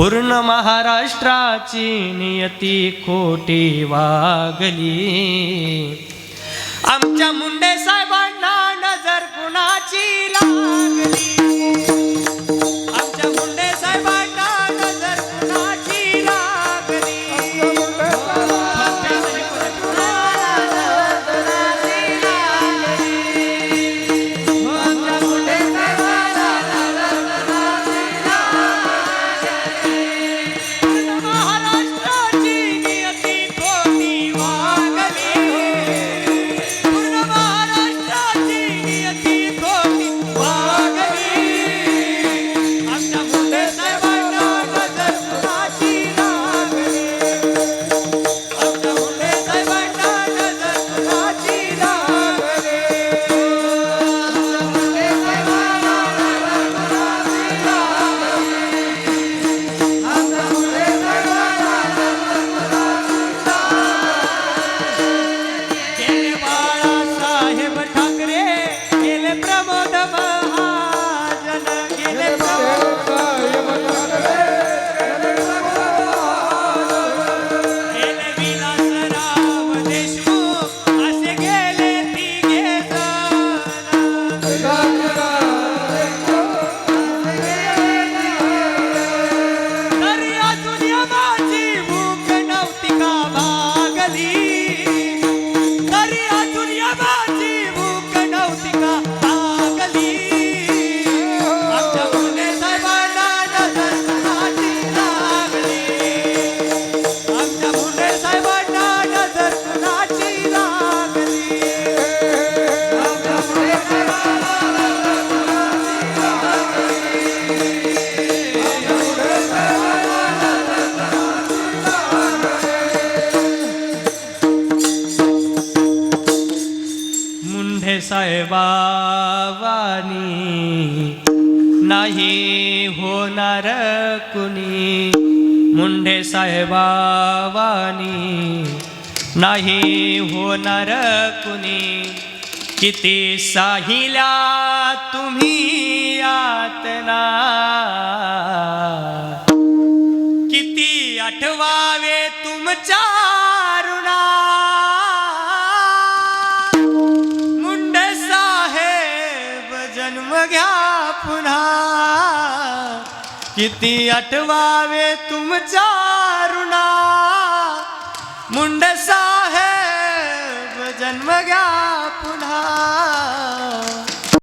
पूर्ण महाराष्ट्राची नियती खोटी वागली. आमच्या मुंडे साहेबांना साहेबावानी. नाही होणार कुणी. मुंडे साहेबावानी. नाही होणार कुणी. किती साहिल्या तुम्ही यातना किती आठवावे तुमच्या जन्म घ्या पुन्हा. किती आठवावे तुमचा ऋणा. मुंड साहेब जन्म घ्या पुन्हा.